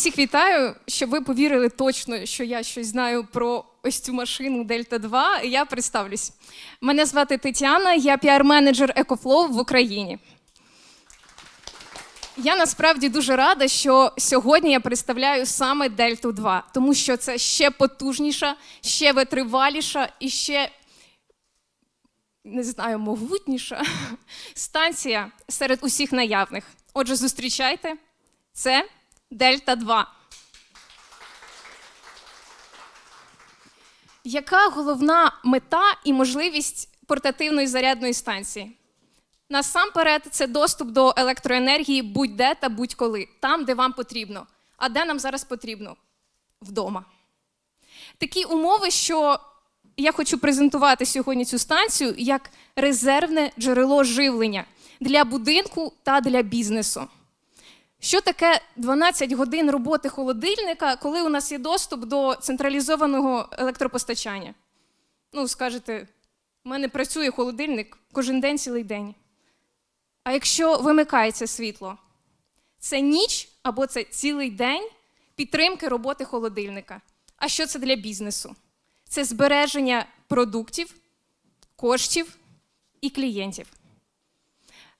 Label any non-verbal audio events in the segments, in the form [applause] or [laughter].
Усіх вітаю, щоб ви повірили точно, що я щось знаю про ось цю машину Дельта 2. Я представлюсь. Мене звати Тетяна, я піар-менеджер Екофлоу в Україні. Я насправді дуже рада, що сьогодні я представляю саме Дельту 2, тому що це ще потужніша, ще витриваліша і ще не знаю, могутніша [laughs] станція серед усіх наявних. Отже, зустрічайте, це Дельта 2. Яка головна мета і можливість портативної зарядної станції? Насамперед, це доступ до електроенергії будь-де та будь-коли, там, де вам потрібно. А де нам зараз потрібно? Вдома. Такі умови, що я хочу презентувати сьогодні цю станцію як резервне джерело живлення для будинку та для бізнесу. Що таке 12 годин роботи холодильника, коли у нас є доступ до централізованого електропостачання? Ну, скажете, в мене працює холодильник кожен день цілий день. А якщо вимикається світло, це ніч або це цілий день підтримки роботи холодильника. А що це для бізнесу? Це збереження продуктів, коштів і клієнтів.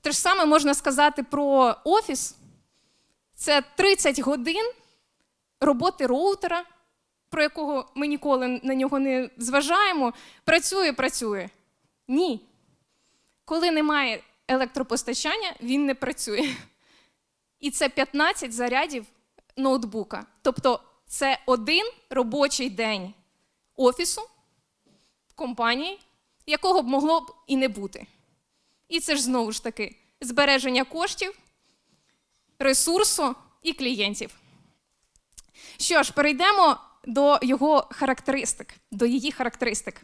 Те ж саме можна сказати про офіс. Це 30 годин роботи роутера, про якого ми ніколи на нього не зважаємо. Працює, працює. Ні. Коли немає електропостачання, він не працює. І це 15 зарядів ноутбука. Тобто це один робочий день офісу, компанії, якого б могло б і не бути. І це ж знову ж таки збереження коштів, ресурсу і клієнтів. Що ж, перейдемо до його характеристик, до її характеристик.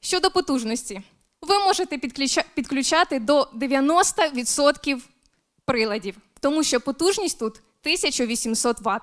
Щодо потужності, ви можете підключати до 90% приладів, тому що потужність тут 1800 Вт.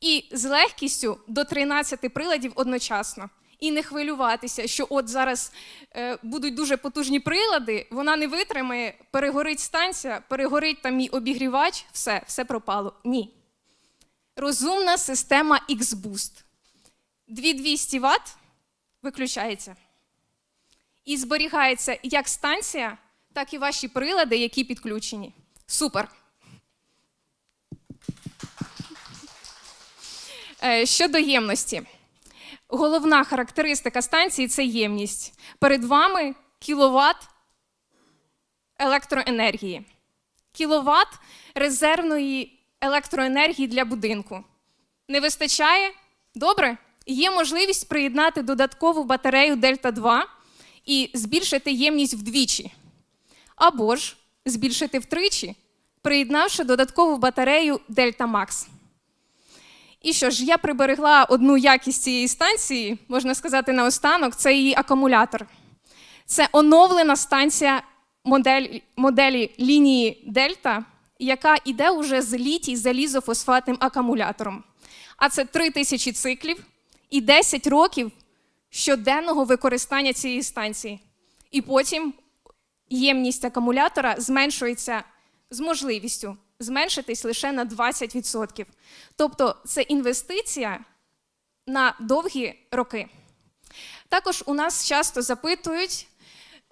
І з легкістю до 13 приладів одночасно. І не хвилюватися, що от зараз е, будуть дуже потужні прилади, вона не витримає, перегорить станція, перегорить там мій обігрівач, все, все пропало. Ні. Розумна система X-Boost. 2200 Вт виключається. І зберігається як станція, так і ваші прилади, які підключені. Супер. Е, Щодо ємності. Головна характеристика станції це ємність. Перед вами кіловат електроенергії. Кіловат резервної електроенергії для будинку. Не вистачає? Добре. Є можливість приєднати додаткову батарею Дельта 2 і збільшити ємність вдвічі. Або ж збільшити втричі, приєднавши додаткову батарею Дельта Макс. І що ж, я приберегла одну якість цієї станції, можна сказати, наостанок, це її акумулятор. Це оновлена станція модель, моделі лінії Дельта, яка йде уже з літій залізофосфатним акумулятором. А це 3000 циклів і 10 років щоденного використання цієї станції. І потім ємність акумулятора зменшується з можливістю зменшитись лише на 20%. Тобто це інвестиція на довгі роки. Також у нас часто запитують,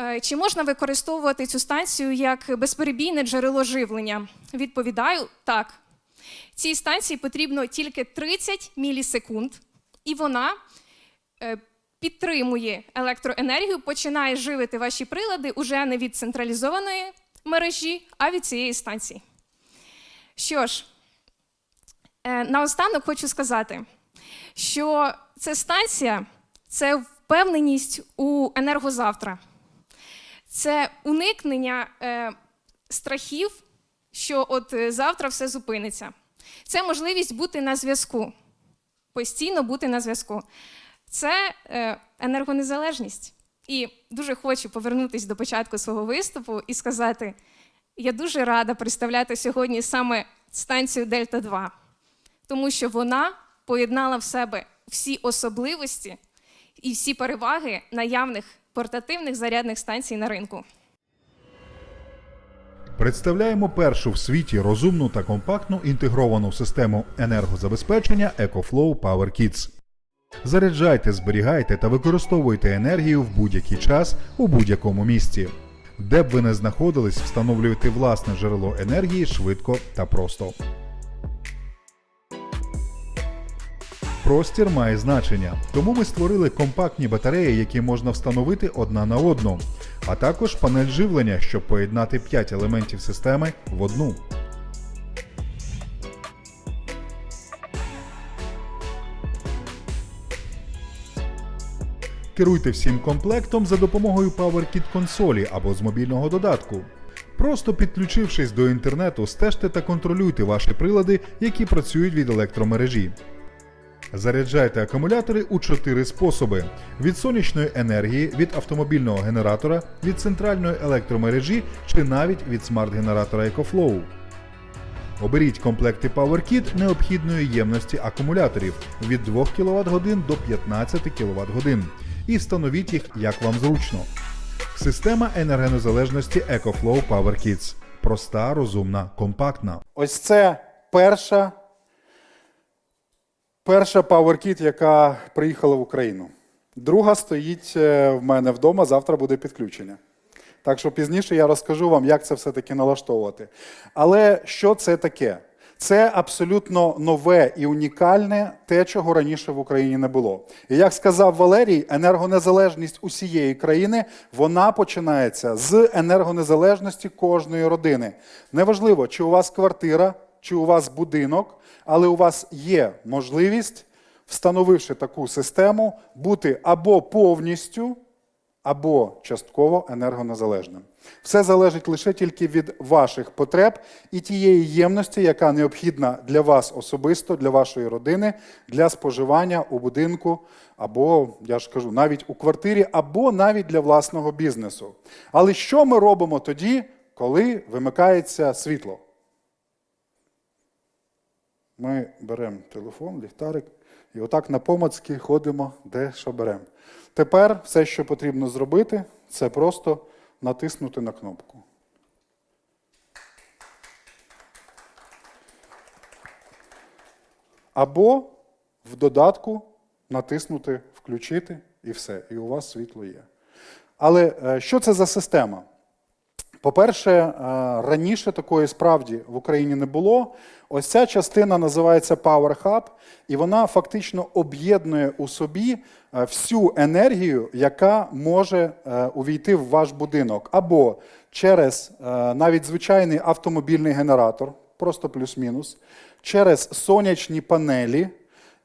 е, чи можна використовувати цю станцію як безперебійне джерело живлення. Відповідаю так. Цій станції потрібно тільки 30 мілісекунд, і вона е, підтримує електроенергію, починає живити ваші прилади уже не від централізованої мережі, а від цієї станції. Що ж, е, наостанок хочу сказати, що ця станція це впевненість у енергозавтра, це уникнення е, страхів, що от е, завтра все зупиниться. Це можливість бути на зв'язку, постійно бути на зв'язку. Це енергонезалежність. І дуже хочу повернутися до початку свого виступу і сказати: я дуже рада представляти сьогодні саме станцію Дельта 2, тому що вона поєднала в себе всі особливості і всі переваги наявних портативних зарядних станцій на ринку. Представляємо першу в світі розумну та компактну інтегровану систему енергозабезпечення EcoFlow Power. Заряджайте, зберігайте та використовуйте енергію в будь-який час у будь-якому місці. Де б ви не знаходились, встановлюйте власне джерело енергії швидко та просто. Простір має значення, тому ми створили компактні батареї, які можна встановити одна на одну, а також панель живлення, щоб поєднати 5 елементів системи в одну. Керуйте всім комплектом за допомогою PowerKit консолі або з мобільного додатку. Просто підключившись до інтернету, стежте та контролюйте ваші прилади, які працюють від електромережі. Заряджайте акумулятори у чотири способи: від сонячної енергії, від автомобільного генератора, від центральної електромережі чи навіть від смарт-генератора EcoFlow. Оберіть комплекти PowerKit необхідної ємності акумуляторів від 2 кВт годин до 15 кВт годин і встановіть їх як вам зручно. Система енергонезалежності EcoFlow Power Kits. Проста, розумна, компактна. Ось це перша, перша PowerKit, яка приїхала в Україну. Друга стоїть е, в мене вдома, завтра буде підключення. Так що пізніше я розкажу вам, як це все-таки налаштовувати. Але що це таке? Це абсолютно нове і унікальне, те, чого раніше в Україні не було. І як сказав Валерій, енергонезалежність усієї країни вона починається з енергонезалежності кожної родини. Неважливо, чи у вас квартира, чи у вас будинок, але у вас є можливість, встановивши таку систему, бути або повністю або частково енергонезалежним. Все залежить лише тільки від ваших потреб і тієї ємності, яка необхідна для вас особисто, для вашої родини, для споживання у будинку, або, я ж кажу, навіть у квартирі, або навіть для власного бізнесу. Але що ми робимо тоді, коли вимикається світло? Ми беремо телефон, ліхтарик і отак на помацьки ходимо, де що беремо. Тепер все, що потрібно зробити, це просто натиснути на кнопку. Або в додатку натиснути Включити і все. І у вас світло є. Але е, що це за система? По-перше, е, раніше такої справді в Україні не було. Ось ця частина називається Power Hub, і вона фактично об'єднує у собі е, всю енергію, яка може е, увійти в ваш будинок, або через навіть звичайний автомобільний генератор, просто плюс-мінус, через сонячні панелі.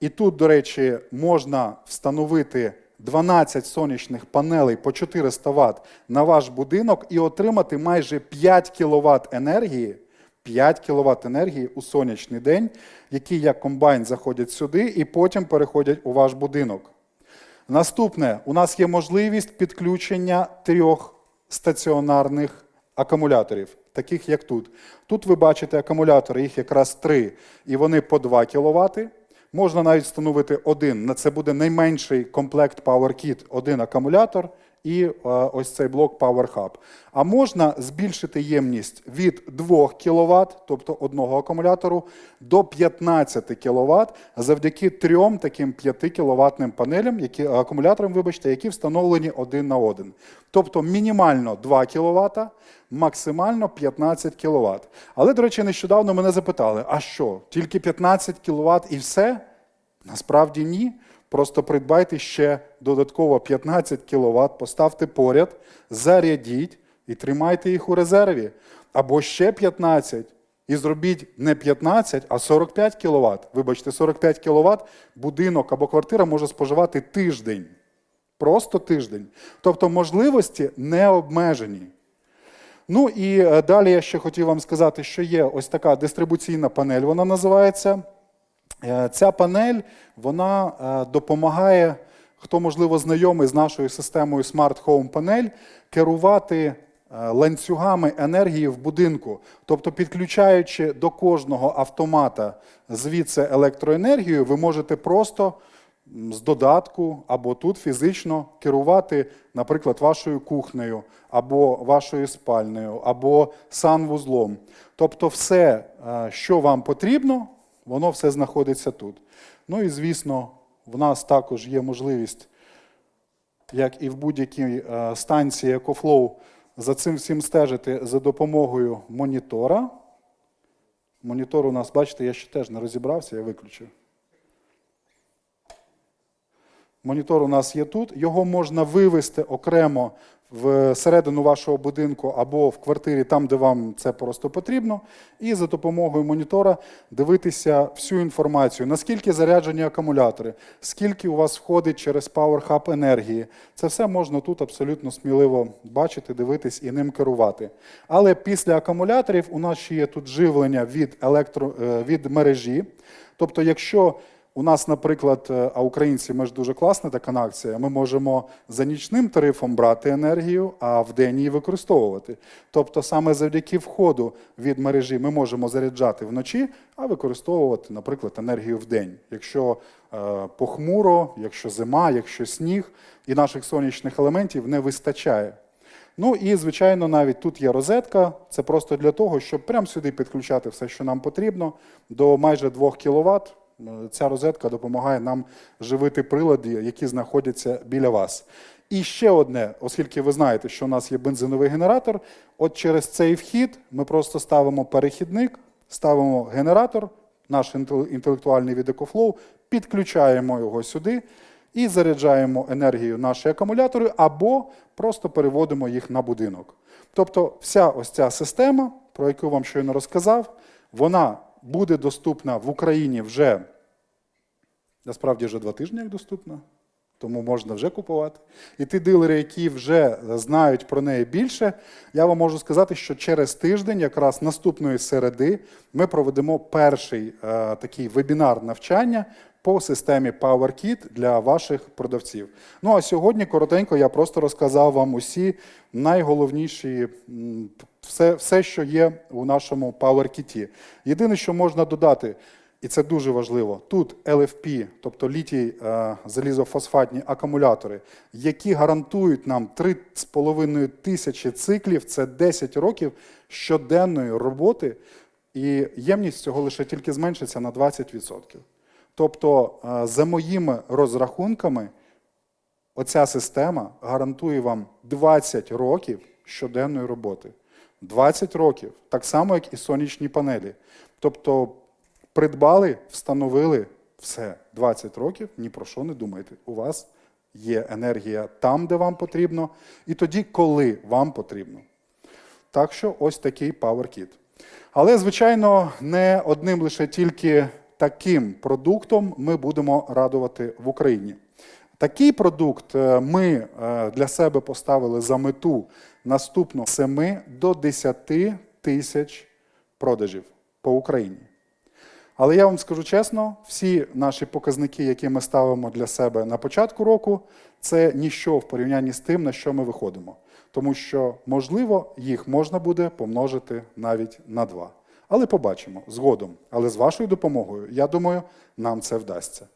І тут, до речі, можна встановити 12 сонячних панелей по 400 Вт на ваш будинок і отримати майже 5 кВт енергії. 5 кВт енергії у сонячний день, які як комбайн заходять сюди і потім переходять у ваш будинок. Наступне, у нас є можливість підключення трьох стаціонарних акумуляторів, таких як тут. Тут ви бачите акумулятори, їх якраз три, і вони по 2 кВт. Можна навіть встановити один. На це буде найменший комплект PowerKit, один акумулятор і е, ось цей блок Power Hub. А можна збільшити ємність від 2 кВт, тобто одного акумулятору, до 15 кВт завдяки трьом таким 5 кВт панелям, які, акумуляторам, вибачте, які встановлені один на один. Тобто мінімально 2 кВт, максимально 15 кВт. Але, до речі, нещодавно мене запитали: а що, тільки 15 кВт і все? Насправді ні. Просто придбайте ще додатково 15 кВт, поставте поряд, зарядіть і тримайте їх у резерві. Або ще 15 і зробіть не 15, а 45 кВт. Вибачте, 45 кВт будинок або квартира може споживати тиждень. Просто тиждень. Тобто можливості не обмежені. Ну і е, далі я ще хотів вам сказати, що є ось така дистрибуційна панель, вона називається. Е, Ця панель вона е, допомагає, хто можливо знайомий з нашою системою Smart Home Panel, керувати е, ланцюгами енергії в будинку. Тобто, підключаючи до кожного автомата звідси електроенергію, ви можете просто з додатку або тут фізично керувати, наприклад, вашою кухнею, або вашою спальнею, або санвузлом. Тобто, все, що вам потрібно, воно все знаходиться тут. Ну і звісно, в нас також є можливість, як і в будь-якій е, станції EcoFlow, за цим всім стежити за допомогою монітора. Монітор у нас, бачите, я ще теж не розібрався, я виключив. Монітор у нас є тут. Його можна вивести окремо в середину вашого будинку або в квартирі, там, де вам це просто потрібно. І за допомогою монітора дивитися всю інформацію, наскільки заряджені акумулятори, скільки у вас входить через Power Hub енергії. Це все можна тут абсолютно сміливо бачити, дивитись і ним керувати. Але після акумуляторів у нас ще є тут живлення від, електро, е, від мережі. Тобто, якщо у нас, наприклад, е, а українці, ми ж дуже класна така акція, ми можемо за нічним тарифом брати енергію, а в день її використовувати. Тобто, саме завдяки входу від мережі ми можемо заряджати вночі, а використовувати, наприклад, енергію в день. Якщо е, похмуро, якщо зима, якщо сніг і наших сонячних елементів не вистачає. Ну і, звичайно, навіть тут є розетка. Це просто для того, щоб прямо сюди підключати все, що нам потрібно, до майже 2 кВт. Ця розетка допомагає нам живити прилади, які знаходяться біля вас. І ще одне, оскільки ви знаєте, що у нас є бензиновий генератор, от через цей вхід ми просто ставимо перехідник, ставимо генератор, наш інтелектуальний від EcoFlow, підключаємо його сюди і заряджаємо енергію наші акумулятори або просто переводимо їх на будинок. Тобто вся ось ця система, про яку вам щойно розказав, вона буде доступна в Україні вже насправді вже два тижні як доступна, тому можна вже купувати. І ті дилери, які вже знають про неї більше, я вам можу сказати, що через тиждень, якраз наступної середи, ми проведемо перший е, такий вебінар навчання по системі PowerKit для ваших продавців. Ну а сьогодні коротенько я просто розказав вам усі найголовніші все, все, що є у нашому PowerKit. Єдине, що можна додати, і це дуже важливо. Тут LFP, тобто літій е, залізофосфатні акумулятори, які гарантують нам 3,5 тисячі циклів, це 10 років щоденної роботи, і ємність цього лише тільки зменшиться на 20%. Тобто, е, за моїми розрахунками, оця система гарантує вам 20 років щоденної роботи. 20 років, так само, як і сонячні панелі. Тобто, придбали, встановили все. 20 років, ні про що не думайте. У вас є енергія там, де вам потрібно, і тоді, коли вам потрібно. Так що ось такий PowerKit. Але, звичайно, не одним лише тільки таким продуктом ми будемо радувати в Україні. Такий продукт е, ми е, для себе поставили за мету наступно 7 до 10 тисяч продажів по Україні. Але я вам скажу чесно, всі наші показники, які ми ставимо для себе на початку року, це ніщо в порівнянні з тим, на що ми виходимо. Тому що, можливо, їх можна буде помножити навіть на два. Але побачимо згодом. Але з вашою допомогою, я думаю, нам це вдасться.